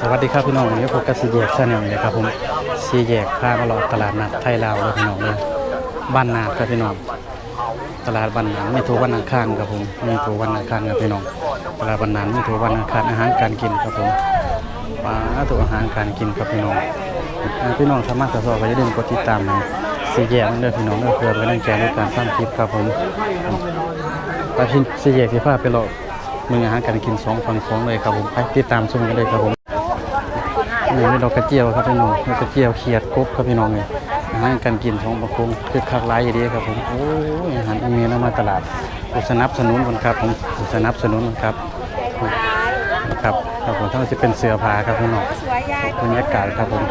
สวัสดีครับพี่น้องวันนี้พบกับซีแยกชาแนลเลยครับผมซีแยกพามาลาะตลาดนัดไทยลาวเลยพี่น้องเลยบ้านนาครับพี่น้องตลาดบ้านนาดไม่ถูกวันอังคารครับผมม่ถูกวันอังคารครับพี่น้องตลาดบ้านนาดไม่ถูกวันอังคารอาหารการกินครับผมปลาถูกอาหารการกินครับพี่น้องพี่น้องสามารถสอบก็อย่าลืมกดติดตามนะซีแยกเด้อพี่น้องเด้อเพื่อเป็นแรงใจในการสร้างคลิปครับผมไปที่ซีแยกที่พาไปเลาะ มึงอาหารการกินสองฝั่งสองเลยครับผมไปติดตามชมกันเลยครับผมนี่เป็นดอกกระเจียวครับพี่น้องกระเจียวเขียดกบครับพี่น้องเลยอาหารการกินของประคงคือคักหลายอย่างดีครับผมโอ้ยอาหารอเมลเอามาตลาดสนับสนุนคนครับผมสนับสนุนคนครับครับครับผมทั้งจะเป็นเสือผ้าครับพี่น้องบรรยากาศครับผม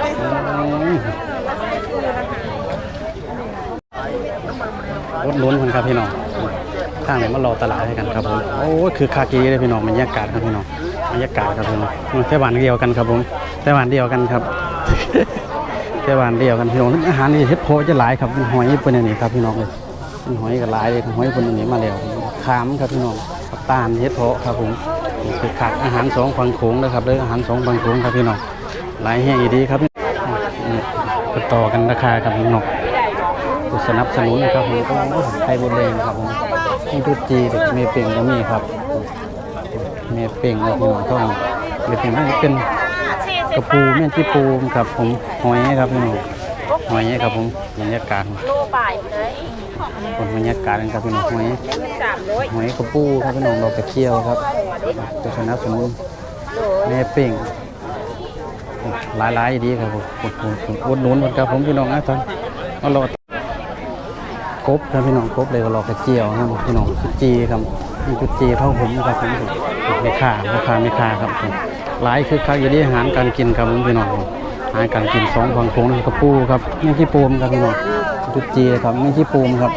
รถล้นคนครับพี่น้อง ทางไหนมารอตลาดให้กันครับผมโอ้คือคากีเลยพี่น้องบรรยากาศครับพี่น้องบรรยากาศครับพี่น้องไต้หวันเดียวกันครับผมไต้หวันเดียวกันครับไต้หวันเดียวกันพี่น้องอาหารนี่เฮ็ดโพจะหลายครับหอยเป็นอันนี้ครับพี่น้องเลยหอยก็หลายเลยหอยเป็นอันนี้มาแล้วขามครับพี่น้องตาลเฮ็ดโพครับผมคือขักอาหารสองฝั่งโขงนะครับเลยอาหารสองฝั่งโขงครับพี่น้องหลายแห่งอีดีครับต่อกันราคาครับพี่น้องผู้สนับสนุนนะครับผมก็ไทยบนเลงครับผม นี่ทุกจีเด็กเมเป่งก็มีครับ เมเป่งแล้วพี่น้องเมเป่งนั่นเป็นกระปูแม่นที่ปูครับผมหอยครับพี่น้องหอยครับผมบรรยากาศโลบ่ายเลยคนบรรยากาศครับพี่น้องหอยสามร้อยหอยกระปูครับพี่น้องดอกกระเจียวครับผู้สนับสนุนแม่เป่งหลายๆดีครับผมอุดหนุนอุดหนุนครับผมพี่น้องอะตอนเอารอ กบครับพี่น้องกบเลยก็รอกระเจียวนะครับพี่น้องจุดจีครับนี่จุดจีเท่าผมครับผมไม่ค่าราคาไม่ค่าครับผมหลายคือคักอยู่ที่อาหารการกินครับผมพี่น้องอาหารการกินสองฝั่งโค้งกระปูครับนี่ขี้ปูมครับพี่น้องจุดจีครับนี่ขี้ปูมครับ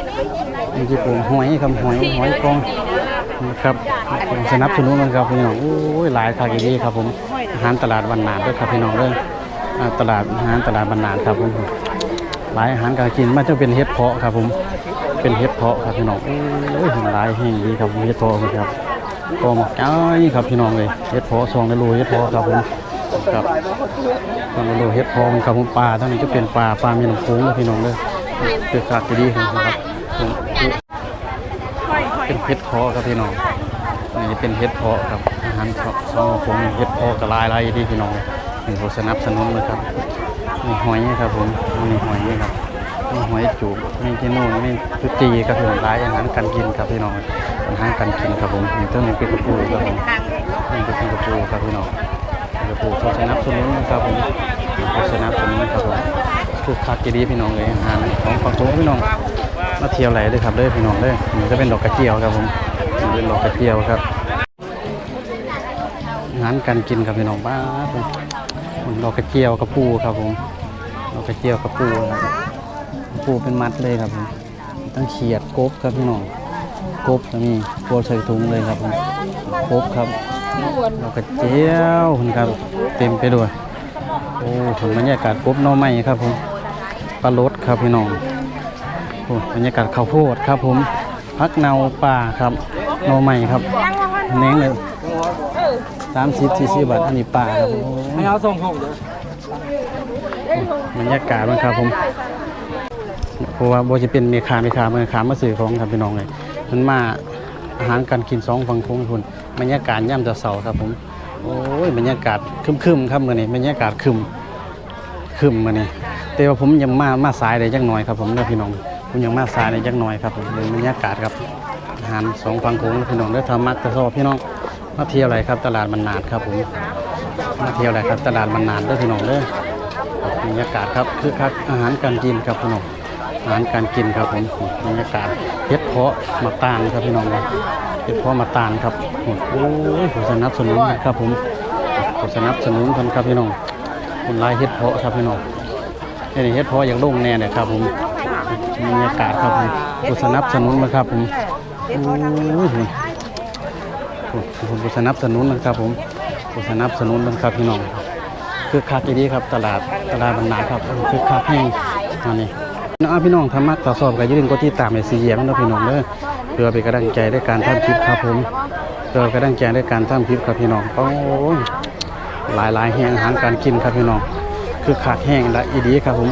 นี่ขี้ปูมหอยครับหอยหอยกองครับสนับสนุนมันครับพี่น้องโอ้ยหลายคักอยู่ที่ครับผมอาหารตลาดวันนาดด้วยครับพี่น้องเรื่องตลาดอาหารตลาดวันนาดครับผม หลายอาหารการกินมันจะเป็นเห็ดเพาะครับผมเป็นเห็ดเพาะครับพี่น้องโอ้ยหลายแห่งดีครับเห็ดเพาะครับก็มาจ้ายครับพี่น้องเลยเห็ดเพาะซองในรูเห็ดเพาะครับผมครับซองในรูเห็ดเพาะครับผมปลาทั้งนี้จะเป็นปลาปลามีน้ำโค้งพี่น้องเลยคือคักดีครับเป็นเห็ดเพาะครับพี่น้องนี่เป็นเห็ดเพาะครับอาหารซองผมเห็ดเพาะกับลายลายดีพี่น้องเป็นผู้สนับสนุนเลยครับ มีหอยครับผมมีหอยครับมีหอยจูบมีที่นู่นมีจุจีครับพี่น้อร้ายอาหารการกินครับพี่น้องอาหารการกินครับผมมีต้นนี้เป็นกระปูครับผมนี่เป็นกระปูครับพี่น้องกระปูเขาสนับสนุนครับผมเขาสนับสนุนครับผมทุกคักดีพี่น้องเลยอาหารของฝั่งโขงพี่น้องมาเที่ยวไหลเลยครับเลยพี่น้องเลยนี่ก็เป็นดอกกระเจียวครับผมเป็นดอกกระเจียวครับอาหารการกินครับพี่น้องบ้า ดอกกระเจียวกระปูครับผมดอกกระเจียวกระปูครับกระปูเป็นมัดเลยครับผมตั้งเขียดกบครับพี่น้องกบก็มีตัวใส่ถุงเลยครับผมกบครับดอกกระเจียวคุณครับเต็มไปด้วยโอ้ถึงบรรยากาศกบน่อไม้ครับผมปลารสครับพี่น้องโอ้บรรยากาศข้าวโพดครับผมพักเนาป่าครับน่อไม้ครับเน้งเลย สามสิบสี่สิบบาทอันนี้ป่าครับผมไม่เอาส่งผมเลยบรรยากาศมันครับผมเพราะว่าโบจะเป็นเมคาเมคาเมคามาสื่อของครับพี่น้องเลยมันมาอาหารการกินสองฝั่งโค้งคุณบรรยากาศย่ำจะเสาครับผมโอ้ยบรรยากาศครึมๆครับมื่อนี้บรรยากาศครึมครึมมื่อนี้แต่ว่าผมยังมามาสายได้จักหน่อยครับผมเด้อพี่น้องผมยังมาสายได้จักหน่อยครับผมเบิ่งบรรยากาศครับอาหารสองฝั่งโค้งพี่น้องได้อทำมักจะชอบพี่น้อง มาเที่ยวอะไรครับตลาดมันนาดครับผมมาเที่ยวอะไรครับตลาดมันนาดเด้อพี่น้องเด้อบรรยากาศครับคือคักอาหารการกินครับพี่น้องอาหารการกินครับผมบรรยากาศเฮ็ดเพาะมาตานครับพี่น้องเลยเฮ็ดเพาะมาตานครับโอ้ยผู้สนับสนุนครับผมผู้สนับสนุนกันครับพี่น้องคนลายเฮ็ดเพาะครับพี่น้องนี่เฮ็ดเพาะอย่างโล่งแน่เนี่ยครับผมบรรยากาศครับผมผู้สนับสนุนนะครับผมโอ้ย ผู้สนับสนุนนะครับผมผู้สนับสนุนนะครับพี่น้องคือคักอีดีครับตลาดตลาดบรรณาครับคือคักแห้งอันนี้น้องพี่น้องทำมักต่อสอบกับยืนก็ที่ตามในสีแยมนะพี่น้องเด้อเพื่อเป็นกำลังใจในการทำคลิปครับผมเกิดกระดังแกงด้วยการทำคลิปครับพี่น้องโอ้ยหลายหลายแห่งอาหารการกินครับพี่น้องคือขาดแห้งและอีดีครับผม